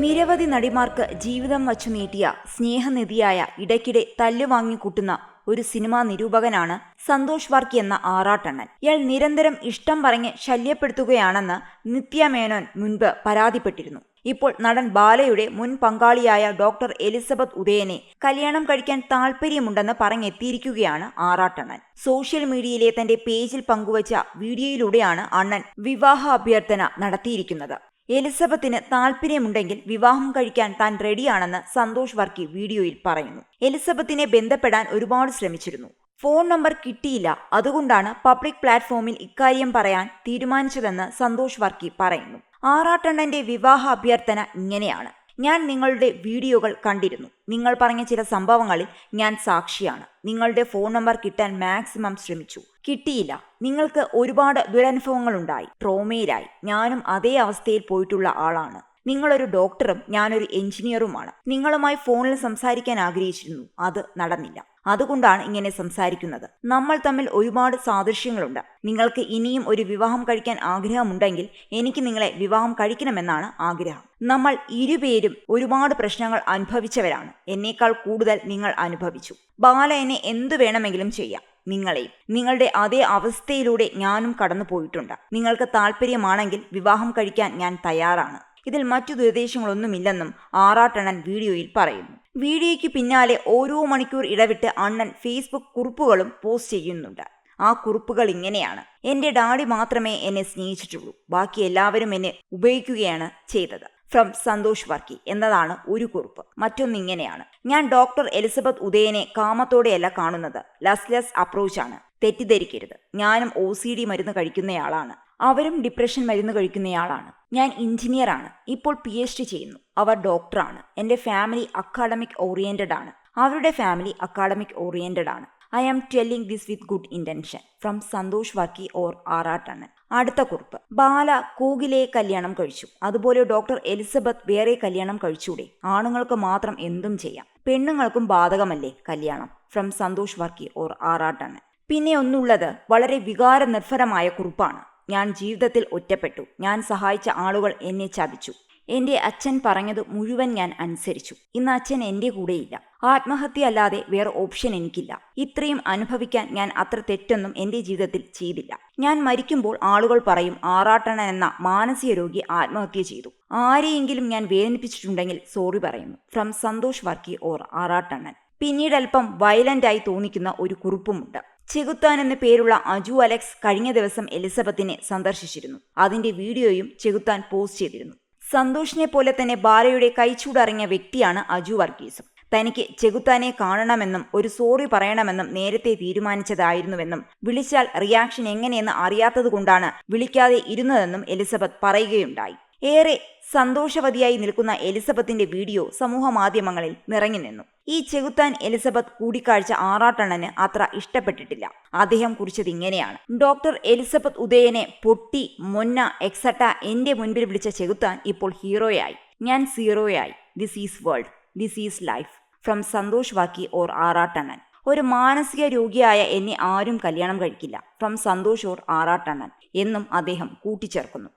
നിരവധി നടിമാർക്ക് ജീവിതം വച്ചു നീട്ടിയ സ്നേഹനിധിയായ ഇടയ്ക്കിടെ തല്ലുവാങ്ങിക്കൂട്ടുന്ന ഒരു സിനിമാ നിരൂപകനാണ് സന്തോഷ് വർക്കി എന്ന ആറാട്ടണ്ണൻ. ഇയാൾ നിരന്തരം ഇഷ്ടം പറഞ്ഞ് ശല്യപ്പെടുത്തുകയാണെന്ന് നിത്യ മേനോൻ മുൻപ് പരാതിപ്പെട്ടിരുന്നു. ഇപ്പോൾ നടൻ ബാലയുടെ മുൻ പങ്കാളിയായ ഡോക്ടർ എലിസബത്ത് ഉദയനെ കല്യാണം കഴിക്കാൻ താല്പര്യമുണ്ടെന്ന് പറഞ്ഞെത്തിയിരിക്കുകയാണ് ആറാട്ടണ്ണൻ. സോഷ്യൽ മീഡിയയിലെ തന്റെ പേജിൽ പങ്കുവച്ച വീഡിയോയിലൂടെയാണ് അണ്ണൻ വിവാഹ അഭ്യർത്ഥന നടത്തിയിരിക്കുന്നത്. എലിസബത്തിന് താല്പര്യമുണ്ടെങ്കിൽ വിവാഹം കഴിക്കാൻ താൻ റെഡിയാണെന്ന് സന്തോഷ് വർക്കി വീഡിയോയിൽ പറയുന്നു. എലിസബത്തിനെ ബന്ധപ്പെടാൻ ഒരുപാട് ശ്രമിച്ചിരുന്നു. ഫോൺ നമ്പർ കിട്ടിയില്ല. അതുകൊണ്ടാണ് പബ്ലിക് പ്ലാറ്റ്ഫോമിൽ ഇക്കാര്യം പറയാൻ തീരുമാനിച്ചതെന്ന് സന്തോഷ് വർക്കി പറയുന്നു. ആറാട്ടണ്ണന്റെ വിവാഹ അഭ്യർത്ഥന ഇങ്ങനെയാണ്. ഞാൻ നിങ്ങളുടെ വീഡിയോകൾ കണ്ടിരുന്നു. നിങ്ങൾ പറഞ്ഞ ചില സംഭവങ്ങളിൽ ഞാൻ സാക്ഷിയാണ്. നിങ്ങളുടെ ഫോൺ നമ്പർ കിട്ടാൻ മാക്സിമം ശ്രമിച്ചു. കിട്ടിയില്ല. നിങ്ങൾക്ക് ഒരുപാട് ദുരനുഭവങ്ങൾ ഉണ്ടായി ട്രോമയിലായി. ഞാനും അതേ അവസ്ഥയിൽ പോയിട്ടുള്ള ആളാണ്. നിങ്ങളൊരു ഡോക്ടറും ഞാനൊരു എഞ്ചിനീയറുമാണ്. നിങ്ങളുമായി ഫോണിൽ സംസാരിക്കാൻ ആഗ്രഹിച്ചിരുന്നു. അത് നടന്നില്ല. അതുകൊണ്ടാണ് ഇങ്ങനെ സംസാരിക്കുന്നത്. നമ്മൾ തമ്മിൽ ഒരുപാട് സാദൃശ്യങ്ങളുണ്ട്. നിങ്ങൾക്ക് ഇനിയും ഒരു വിവാഹം കഴിക്കാൻ ആഗ്രഹമുണ്ടെങ്കിൽ എനിക്ക് നിങ്ങളെ വിവാഹം കഴിക്കണമെന്നാണ് ആഗ്രഹം. നമ്മൾ ഇരുപേരും ഒരുപാട് പ്രശ്നങ്ങൾ അനുഭവിച്ചവരാണ്. എന്നേക്കാൾ കൂടുതൽ നിങ്ങൾ അനുഭവിച്ചു. ബാല എന്നെ എന്തു വേണമെങ്കിലും ചെയ്യാം. നിങ്ങളെയും. നിങ്ങളുടെ അതേ അവസ്ഥയിലൂടെ ഞാനും കടന്നു പോയിട്ടുണ്ട്. നിങ്ങൾക്ക് താല്പര്യമാണെങ്കിൽ വിവാഹം കഴിക്കാൻ ഞാൻ തയ്യാറാണ്. ഇതിൽ മറ്റു ദുരുദ്ദേശങ്ങളൊന്നുമില്ലെന്നും ആറാട്ടണൻ വീഡിയോയിൽ പറയുന്നു. വീഡിയോയ്ക്ക് പിന്നാലെ ഓരോ മണിക്കൂർ ഇടവിട്ട് അണ്ണൻ ഫേസ്ബുക്ക് കുറിപ്പുകളും പോസ്റ്റ് ചെയ്യുന്നുണ്ട്. ആ കുറിപ്പുകൾ ഇങ്ങനെയാണ്. എന്റെ ഡാഡി മാത്രമേ എന്നെ സ്നേഹിച്ചിട്ടുള്ളൂ. ബാക്കി എല്ലാവരും എന്നെ ഉപയോഗിക്കുകയാണ് ചെയ്തത്. ഫ്രം സന്തോഷ് വർക്കി എന്നതാണ് ഒരു കുറിപ്പ്. മറ്റൊന്നിങ്ങനെയാണ് ഞാൻ ഡോക്ടർ എലിസബത്ത് ഉദയനെ കാമത്തോടെയല്ല കാണുന്നത്. ലസ്ലെസ് അപ്രോച്ചാണ്. തെറ്റിദ്ധരിക്കരുത്. ഞാനും ഒ സി ഡി മരുന്ന് കഴിക്കുന്നയാളാണ്. അവരും ഡിപ്രഷൻ മരുന്ന് കഴിക്കുന്നയാളാണ്. ഞാൻ എഞ്ചിനീയറാണ് ഇപ്പോൾ പി എച്ച് ഡി ചെയ്യുന്നു. അവർ ഡോക്ടറാണ് എന്റെ ഫാമിലി അക്കാഡമിക് ഓറിയന്റഡ് ആണ്. അവരുടെ ഫാമിലി അക്കാഡമിക് ഓറിയന്റഡ് ആണ്. I am telling this with good intention from Santosh Varkey or Arattannan അടുത്ത കുറിപ്പ്. ബാല കൂകിലെ കല്യാണം കഴിച്ചു. അതുപോലെ ഡോക്ടർ എലിസബത്ത് വേറെ കല്യാണം കഴിച്ചൂടെ. ആണുങ്ങൾക്ക് മാത്രം എന്തും ചെയ്യാം. പെണ്ണുങ്ങൾക്കും ബാധകമല്ലേ കല്യാണം? ഫ്രം സന്തോഷ് വർക്കി ഓർ ആറാട്ടണ്ണൻ പിന്നെ ഒന്നുള്ളത് വളരെ വികാര നിർഭരമായ കുറിപ്പാണ്. ഞാൻ ജീവിതത്തിൽ ഒറ്റപ്പെട്ടു. ഞാൻ സഹായിച്ച ആളുകൾ എന്നെ ചതിച്ചു. എന്റെ അച്ഛൻ പറഞ്ഞത് മുഴുവൻ ഞാൻ അനുസരിച്ചു. ഇന്ന് അച്ഛൻ എന്റെ കൂടെയില്ല. ആത്മഹത്യ അല്ലാതെ വേറെ ഓപ്ഷൻ എനിക്കില്ല. ഇത്രയും അനുഭവിക്കാൻ ഞാൻ അത്ര തെറ്റൊന്നും എന്റെ ജീവിതത്തിൽ ചെയ്തില്ല. ഞാൻ മരിക്കുമ്പോൾ ആളുകൾ പറയും ആറാട്ടണൻ എന്ന മാനസിക രോഗി ആത്മഹത്യ ചെയ്തു. ആരെയെങ്കിലും ഞാൻ വേദനിപ്പിച്ചിട്ടുണ്ടെങ്കിൽ സോറി പറയുന്നു. ഫ്രം സന്തോഷ് വർക്കി ഓർ ആറാട്ടണ്ണൻ പിന്നീട് അല്പം വയലന്റായി തോന്നിക്കുന്ന ഒരു കുറിപ്പുമുണ്ട്. ചെകുത്താൻ എന്ന പേരുള്ള അജു അലക്സ് കഴിഞ്ഞ ദിവസം എലിസബത്തിനെ സന്ദർശിച്ചിരുന്നു. അതിന്റെ വീഡിയോയും ചെകുത്താൻ പോസ്റ്റ് ചെയ്തിരുന്നു. സന്തോഷിനെ പോലെ തന്നെ ബാലയുടെ കൈച്ചൂടറിഞ്ഞ വ്യക്തിയാണ് അജു വർഗീസും. തനിക്ക് ചെകുത്താനെ കാണണമെന്നും ഒരു സോറി പറയണമെന്നും നേരത്തെ തീരുമാനിച്ചതായിരുന്നുവെന്നും വിളിച്ചാൽ റിയാക്ഷൻ എങ്ങനെയെന്ന് അറിയാത്തതുകൊണ്ടാണ് വിളിക്കാതെ ഇരുന്നതെന്നും എലിസബത്ത് പറയുകയുണ്ടായി. ഏറെ സന്തോഷവതിയായി നിൽക്കുന്ന എലിസബത്തിന്റെ വീഡിയോ സമൂഹ മാധ്യമങ്ങളിൽ നിറഞ്ഞു നിന്നു. ഈ ചെകുത്താൻ എലിസബത്ത് കൂടിക്കാഴ്ച ആറാട്ടണ്ണന് അത്ര ഇഷ്ടപ്പെട്ടിട്ടില്ല. അദ്ദേഹം കുറിച്ചത് ഇങ്ങനെയാണ്. ഡോക്ടർ എലിസബത്ത് ഉദയനെ പൊട്ടി മൊന്ന എക്സട്ട എന്റെ മുൻപിൽ വിളിച്ച ചെകുത്താൻ ഇപ്പോൾ ഹീറോയായി. ഞാൻ സീറോയായി. This is world this is life from Santosh Varkey or Arattannan. ഒരു മാനസിക രോഗിയായ എന്നെ ആരും കല്യാണം കഴിക്കില്ല. ഫ്രം സന്തോഷ് ഓർ ആറാട്ടണ്ണൻ എന്നും അദ്ദേഹം കൂട്ടിച്ചേർക്കുന്നു.